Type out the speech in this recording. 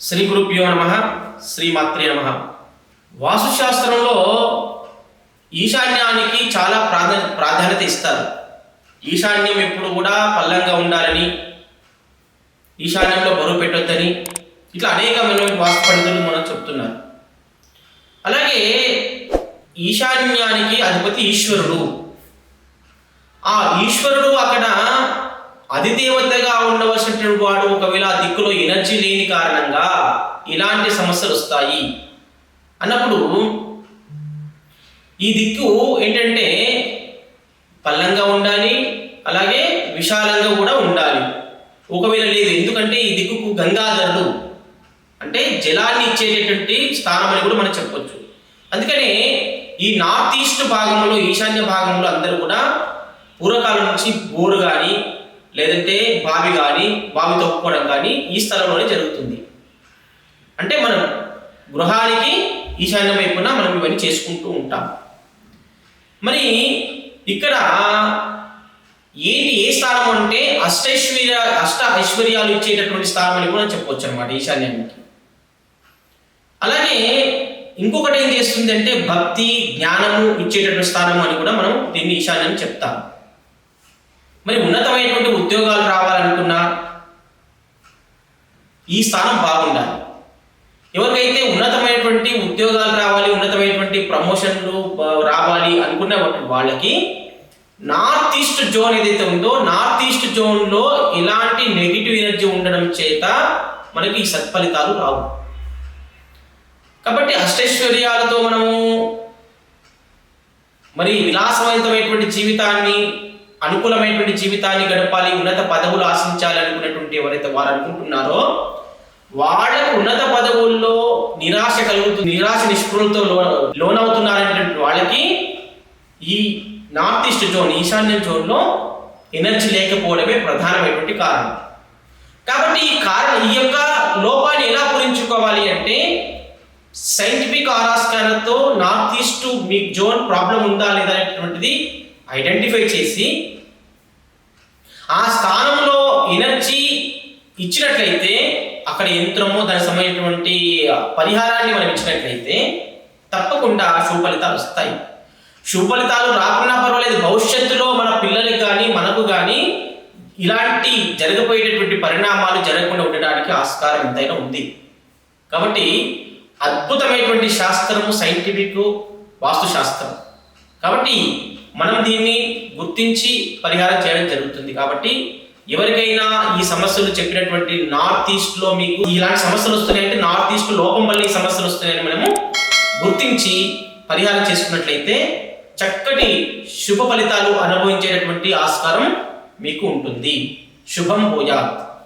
శ్రీ గురుభ్యో నమ శ్రీమాత్రే నమ. వాస్తుశాస్త్రంలో ఈశాన్యానికి చాలా ప్రాధా ప్రాధాన్యత ఇస్తారు. ఈశాన్యం ఎప్పుడు కూడా పల్లంగా ఉండాలని ఈశాన్యంలో బరువు పెట్టొద్దని ఇట్లా అనేకమైన వాస్తు పండితులు మనం చెప్తున్నారు. అలాగే ఈశాన్యానికి అధిపతి ఈశ్వరుడు. ఆ ఈశ్వరుడు అక్కడ అధిదేవతగా ఉండవలసినటువంటి వాడు ఒకవేళ దిక్కులో ఎనర్జీ లేని కారణంగా ఇలాంటి సమస్యలు వస్తాయి. అన్నప్పుడు ఈ దిక్కు ఏంటంటే పల్లంగా ఉండాలి అలాగే విశాలంగా కూడా ఉండాలి. ఒకవేళ లేదు ఎందుకంటే ఈ దిక్కుకు గంగాధరుడు అంటే జలాన్ని ఇచ్చేటటువంటి స్థానం అని కూడా మనం చెప్పొచ్చు. అందుకనే ఈ నార్త్ ఈస్ట్ భాగంలో ఈశాన్య భాగంలో అందరూ కూడా పూర్వకాలం నుంచి బోరు కానీ లేదంటే బావి కానీ బావి తొక్కుకోవడం కానీ ఈ స్థలంలోనే జరుగుతుంది. అంటే మనం గృహానికి ఈశాన్య వైపున మనం ఇవన్నీ చేసుకుంటూ ఉంటాం. మరి ఇక్కడ ఏంటి ఏ స్థానం అంటే అష్టైశ్వర్య అష్ట ఐశ్వర్యాలు ఇచ్చేటటువంటి స్థానం అని కూడా చెప్పొచ్చు అనమాట ఈశాన్యానికి. అలాగే ఇంకొకటి ఏం చేస్తుంది అంటే భక్తి జ్ఞానము ఇచ్చేటటువంటి స్థానం అని కూడా మనం దీన్ని ఈశాన్యం చెప్తాం మరి ఉన్నతమైనటువంటి ఉద్యోగాలు రావాలనుకున్నా ఈ స్థానం బాగుండాలి. ఎవరికైతే ఉన్నతమైనటువంటి ఉద్యోగాలు రావాలి ఉన్నతమైనటువంటి ప్రమోషన్లు రావాలి అనుకున్న వాళ్ళకి నార్త్ ఈస్ట్ జోన్ ఏదైతే ఉందో నార్త్ ఈస్ట్ జోన్లో ఇలాంటి నెగిటివ్ ఎనర్జీ ఉండడం చేత మనకి ఈ సత్ఫలితాలు రావు. కాబట్టి అష్టైశ్వర్యాలతో మనము మరి విలాసవంతమైనటువంటి జీవితాన్ని అనుకూలమైనటువంటి జీవితాన్ని గడపాలి ఉన్నత పదవులు ఆశించాలి అనుకున్నటువంటి ఎవరైతే వారు అనుకుంటున్నారో వాళ్ళకు ఉన్నత పదవుల్లో నిరాశ కలుగుతుంది నిరాశ నిష్పృహలతో లోనవుతున్నారనేటువంటి వాళ్ళకి ఈ నార్త్ ఈస్ట్ జోన్ ఈశాన్య జోన్లో ఎనర్జీ లేకపోవడమే ప్రధానమైనటువంటి కారణం. కాబట్టి ఈ కారణం ఈ యొక్క లోపాన్ని ఎలా పూరించుకోవాలి అంటే సైంటిఫిక్ ఆరాస్కారంతో నార్త్ ఈస్ట్ మీ జోన్ ప్రాబ్లం ఉందా లేదా అనేటువంటిది ఐడెంటిఫై చేసి ఆ స్థానంలో ఎనర్జీ ఇచ్చినట్లయితే అక్కడ యంత్రము దానికి సంబంధించినటువంటి పరిహారాన్ని మనం ఇచ్చినట్లయితే తప్పకుండా సుఫలితాలు వస్తాయి. శుభ ఫలితాలు రాకున్నా పర్వాలేదు భవిష్యత్తులో మన పిల్లలకి కానీ మనకు కానీ ఇలాంటి జరగబోయేటటువంటి పరిణామాలు జరగకుండా ఉండడానికి ఆస్కారం ఎంతైనా ఉంది. కాబట్టి అద్భుతమైనటువంటి శాస్త్రము సైంటిఫిక్ వాస్తుశాస్త్రం. కాబట్టి మనం దీన్ని గుర్తించి పరిహారం చేయడం జరుగుతుంది. కాబట్టి ఎవరికైనా ఈ సమస్యలు చెప్పినటువంటి నార్త్ ఈస్ట్లో మీకు ఇలాంటి సమస్యలు వస్తున్నాయంటే నార్త్ ఈస్ట్ లోపం వల్ల ఈ సమస్యలు వస్తున్నాయని మనము గుర్తించి పరిహారం చేసుకున్నట్లయితే చక్కటి శుభ ఫలితాలు అనుభవించేటటువంటి ఆస్కారం మీకు ఉంటుంది. శుభం భూయాత్.